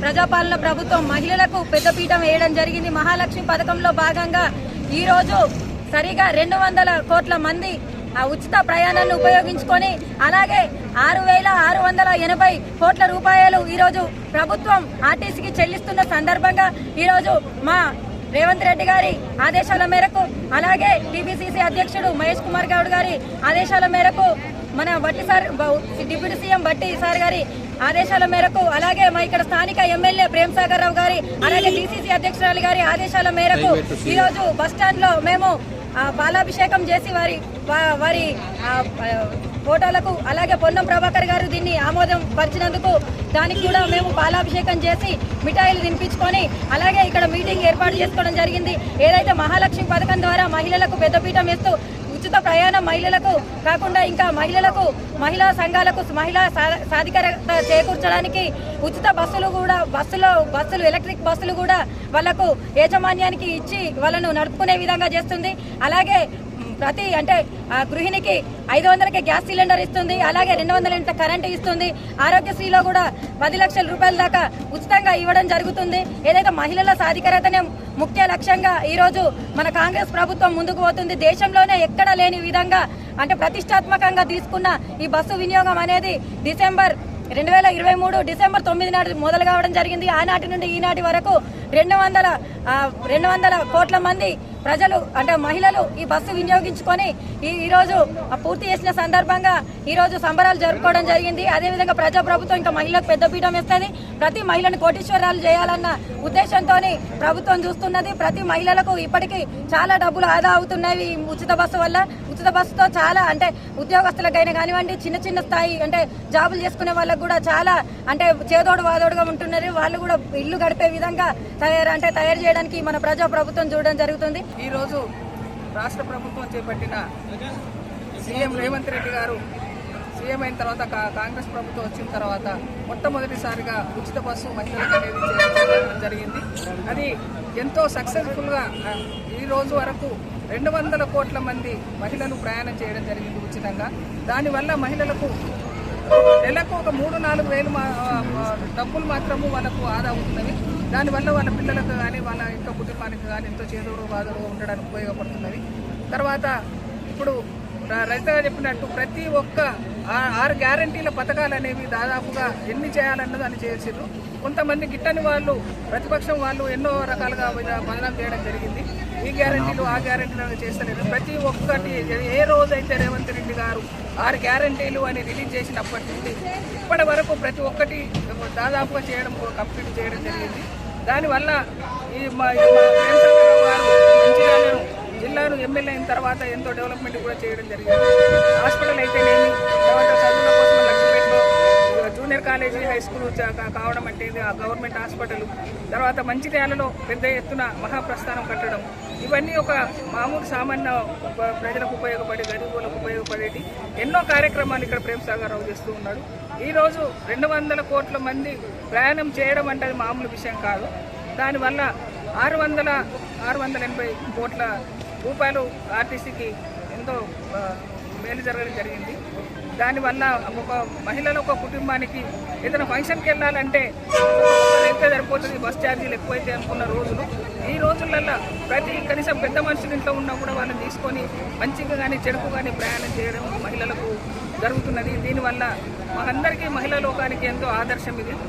ప్రజాపాలన ప్రభుత్వం మహిళలకు పెద్దపీఠం వేయడం జరిగింది. మహాలక్ష్మి పథకంలో భాగంగా ఈ రోజు సరిగా రెండు వందల కోట్ల మంది ఆ ఉచిత ప్రయాణాన్ని ఉపయోగించుకొని అలాగే ఆరు వేల ఆరు వందల ఎనభై కోట్ల రూపాయలు ఈరోజు ప్రభుత్వం ఆర్టీసీకి చెల్లిస్తున్న సందర్భంగా ఈరోజు మా రేవంత్ రెడ్డి గారి ఆదేశాల మేరకు అలాగే టీపీసీసీ అధ్యక్షుడు మహేష్ కుమార్ గౌడ్ గారి ఆదేశాల మేరకు మన Bhatti sir deputy CM Bhatti sir గారి ఆదేశాల మేరకు అలాగే మా ఇక్కడ స్థానిక ఎమ్మెల్యే ప్రేమ్ సాగర్ రావు గారి అలాగే డిసిసి అధ్యక్షురాలు గారి ఆదేశాల మేరకు ఈ రోజు బస్లో మేము బాలాభిషేకం చేసి వారి వారి ఫోటోలకు అలాగే పొన్నం ప్రభాకర్ గారు దీన్ని ఆమోదం పరిచినందుకు దానికి కూడా మేము పాలాభిషేకం చేసి మిఠాయిలు తినిపించుకొని అలాగే ఇక్కడ మీటింగ్ ఏర్పాటు చేసుకోవడం జరిగింది. ఏదైతే మహాలక్ష్మి పథకం ద్వారా మహిళలకు పెద్దపీఠం వేస్తూ ఉచిత ప్రయాణం మహిళలకు కాకుండా ఇంకా మహిళలకు మహిళా సంఘాలకు మహిళా సాధికారత చేకూర్చడానికి ఉచిత బస్సులు కూడా బస్సులో బస్సులు ఎలక్ట్రిక్ బస్సులు కూడా వాళ్ళకు యాజమాన్యానికి ఇచ్చి వాళ్ళను నడుపుకునే విధంగా చేస్తుంది. అలాగే ప్రతి అంటే గృహిణికి ఐదు వందలకి గ్యాస్ సిలిండర్ ఇస్తుంది అలాగే రెండు వందల యూనిట్ల కరెంట్ ఇస్తుంది. ఆరోగ్యశ్రీలో కూడా పది లక్షల రూపాయల దాకా ఉచితంగా ఇవ్వడం జరుగుతుంది. ఏదైతే మహిళల సాధికారతనే ముఖ్య లక్ష్యంగా ఈ రోజు మన కాంగ్రెస్ ప్రభుత్వం ముందుకు పోతుంది దేశంలోనే ఎక్కడ లేని విధంగా అంటే ప్రతిష్టాత్మకంగా తీసుకున్న ఈ బస్సు వినియోగం అనేది డిసెంబర్ రెండు వేల ఇరవై మూడు డిసెంబర్ తొమ్మిది నాటి మొదలు కావడం జరిగింది. ఆనాటి నుండి ఈనాటి వరకు రెండు వందల రెండు వందల కోట్ల మంది ప్రజలు అంటే మహిళలు ఈ బస్సు వినియోగించుకొని ఈ రోజు పూర్తి చేసిన సందర్భంగా ఈ రోజు సంబరాలు జరుపుకోవడం జరిగింది. అదేవిధంగా ప్రజా ప్రభుత్వం ఇంకా మహిళలకు పెద్దపీఠం ఇస్తుంది ప్రతి మహిళను కోటీశ్వరాలు చేయాలన్న ఉద్దేశంతో ప్రభుత్వం చూస్తున్నది. ప్రతి మహిళలకు ఇప్పటికీ చాలా డబ్బులు ఆదా అవుతున్నాయి ఈ ఉచిత బస్సు వల్ల. ఉచిత బస్సుతో చాలా అంటే ఉద్యోగస్తులకైనా కానివ్వండి చిన్న చిన్న స్థాయి అంటే జాబులు చేసుకునే వాళ్ళకు కూడా చాలా అంటే చేదోడు వాదోడుగా ఉంటున్నారు. వాళ్ళు కూడా ఇల్లు గడిపే విధంగా తయారు అంటే తయారు చేయడానికి మన ప్రజా ప్రభుత్వం చూడడం జరుగుతుంది. ఈరోజు రాష్ట్ర ప్రభుత్వం చేపట్టిన సీఎం రేవంత్ రెడ్డి గారు సీఎం అయిన తర్వాత కా- కాంగ్రెస్ ప్రభుత్వం వచ్చిన తర్వాత మొట్టమొదటిసారిగా ఉచిత బస్సు మహిళలకు అనేది చేయడం జరిగింది. అది ఎంతో సక్సెస్ఫుల్గా ఈ రోజు వరకు రెండు వందల కోట్ల మంది మహిళలు ప్రయాణం చేయడం జరిగింది ఉచితంగా. దానివల్ల మహిళలకు నెలకు ఒక మూడు నాలుగు వేలు మా డబ్బులు మాత్రము వాళ్ళకు ఆదా అవుతున్నవి. దానివల్ల వాళ్ళ పిల్లలకు కానీ వాళ్ళ ఇంట్లో కుటుంబానికి కానీ ఎంతో చేదోడు బాధలు ఉండడానికి ఉపయోగపడుతున్నది. తర్వాత ఇప్పుడు రైతుగా చెప్పినట్టు ప్రతి ఒక్క ఆరు గ్యారంటీల పథకాలు అనేవి దాదాపుగా ఎన్ని చేయాలన్నది అని చేసారు కొంతమంది గిట్టని వాళ్ళు ప్రతిపక్షం వాళ్ళు ఎన్నో రకాలుగా విధ- చేయడం జరిగింది. ఈ గ్యారంటీలు ఆ గ్యారంటీలు చేస్తలేదు ప్రతి ఒక్కటి ఏ రోజైతే రేవంత్ రెడ్డి గారు ఆరు గ్యారంటీలు అని రిలీజ్ చేసినప్పటి నుండి ఇప్పటి వరకు ప్రతి ఒక్కటి దాదాపుగా చేయడం కంప్లీట్ చేయడం జరిగింది. దానివల్ల ఈ మా గారు జిల్లాను ఎమ్మెల్యే అయిన తర్వాత ఎంతో డెవలప్మెంట్ కూడా చేయడం జరిగింది. హాస్పిటల్ అయితేనేమి తర్వాత చదువుల కోసం లక్ష్మీపేటలో జూనియర్ కాలేజీ హై స్కూల్ కావడం అంటే ఇది ఆ గవర్నమెంట్ హాస్పిటల్ తర్వాత మంచిర్యాలలో పెద్ద ఎత్తున మహాప్రస్థానం కట్టడం. ఇవన్నీ ఒక మామూలు సామాన్య ప్రజలకు ఉపయోగపడే గరీబులకు ఉపయోగపడేటి ఎన్నో కార్యక్రమాలు ఇక్కడ ప్రేమ్ సాగర్ చేస్తూ ఉన్నాడు. ఈరోజు రెండు వందల కోట్ల మంది ప్రయాణం చేయడం అంటే అది మామూలు విషయం కాదు. దానివల్ల ఆరు వందల ఆరు వందల ఎనభై కోట్ల రూపాయలు ఆర్టీసీకి ఎంతో మేలు జరగడం జరిగింది. దానివల్ల ఒక మహిళల ఒక కుటుంబానికి ఏదైనా ఫంక్షన్కి వెళ్ళాలంటే ఎంత సరిపోతుంది? బస్ ఛార్జీలు ఎక్కువైతే అనుకున్న రోజులు. ఈ రోజులలో ప్రతి కనీసం పెద్ద మనుషులు ఇంట్లో ఉన్నా కూడా వాళ్ళని తీసుకొని మంచిగా కానీ చెడుకు కానీ ప్రయాణం చేయడం మహిళలకు జరుగుతున్నది. దీనివల్ల మనందరికీ మహిళా లోకానికి ఎంతో ఆదర్శం ఇది.